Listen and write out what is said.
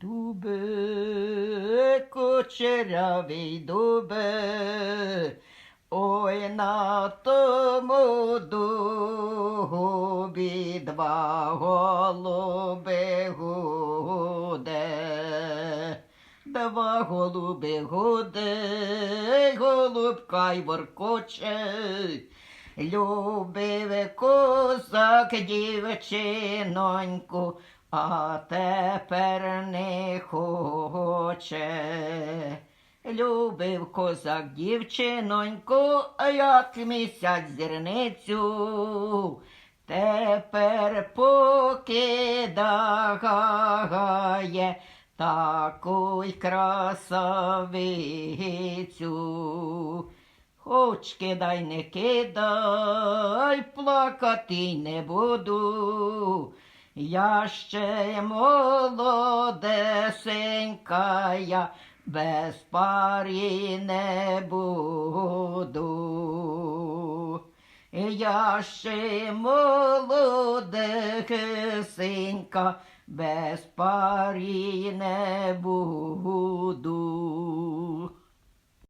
Дубе, кучерявий дубе, ой на тому дубі два голуби гуде. Два голуби гуде, голубка й воркоче. Любив козак дівчиноньку, а тепер не хоче. Любив козак дівчиноньку, як місяць зірницю. Тепер покидає таку й красавицю. Хоч кидай, не кидай, плакати не буду. Я ще молодесенька, я без парі не буду. Я ще молодесенька, без парі не буду.